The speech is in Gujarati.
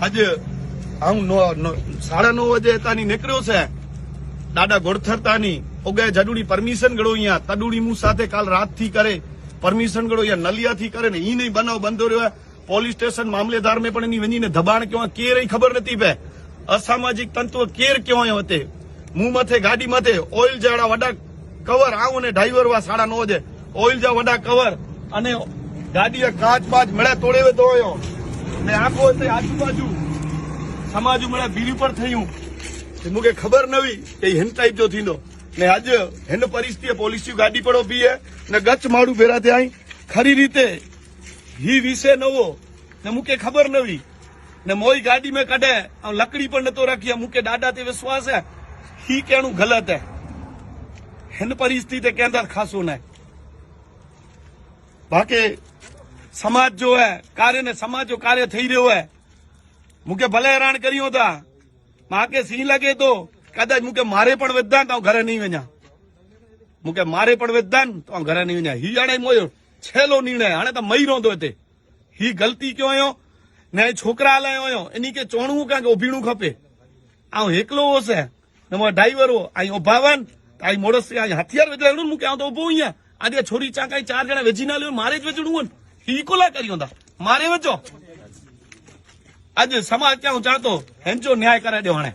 આજે હું સાડા નવ વાગે તાની નીકળ્યો છે. દાદા ગોળથરતાની ઓગે જડુડી પરમિશન ગળો અહીંયા. તડુડી મુ સાથે કાલ રાતથી કરે. પરમિશન ગળો અહીંયા નલિયા થી કરે ને ઈ નહીં બનાવ બંધો રહ્યો પોલીસ સ્ટેશન મામલેદાર મેં પણ એની વંજીને દબાણ કેવા કે રહી ખબર નથી પે. અસામાજિક તંતુઓ કેર કેવા હતે. મું માથે, ગાડી માથે ઓઇલ જાડા વડા કવર આવું ને ડ્રાઈવર વા સાડા નવ છે ઓઇલ જા વડા કવર અને ગાડી કાચ બાચ મળે તોડે દોયો ને આખો તે આજુબાજુ સમાજ મળે બીડી પર થયું મૂકે ખબર નવી કે હેન ટાઈપ જો થીંદો ને આજે હેન પરિસ્થિતિ પોલીસી ગાડી પડો પીએ ને ગચ માડું ભેરા ત્યાં ખરી રીતે હી વિશે નવો. ને મુકે ખબર નવી. ને મોઈ ગાડી में કઢે લકડી પણ નતો રાખી મુકે દાદા તે વિશ્વાસ હે. હી કેણું ગલત હે. હેન પરિસ્થિતિ કે खासो न ને બાકી સમાજ જો હે કાર્ય ને સમાજ જો કાર્ય થઈ રહ્યો હે મુકે ભલે હેરાન કર્યો હતા માં કે સિંહ લાગે તો, કદાચ મુકે મારે પણ વેદદાન તો ઘરે નહીં વેજા મુકે મારે પણ વેદદાન તો ઘરે નહીં વેજા હી જાણે મોયો છેલ્લો નિર્ણય હાણે તો મહી રોંધો તે. હી ગલતી કયો આયો? ને છોકરા લાયો આયો. એની કે ચોણવું કાંક ઉભીણું ખપે. આ એકલો હશે ને મારા ડ્રાઈવરો અહીં ઉભાવન. અહીં મોડસ અહીં હથિયાર વેચલા મૂકે આવું તો ઊભો અહીંયા. આજે છોરી ચાંકાઈ ચાર જણા વેચી ના લ્યો મારે જ વેચડું હોય ને હી કોલા કર્યો હતા મારે વેચો. આજે સમાજ ક્યાં ચાહતો હેંચો ન્યાય કરે દેવાણે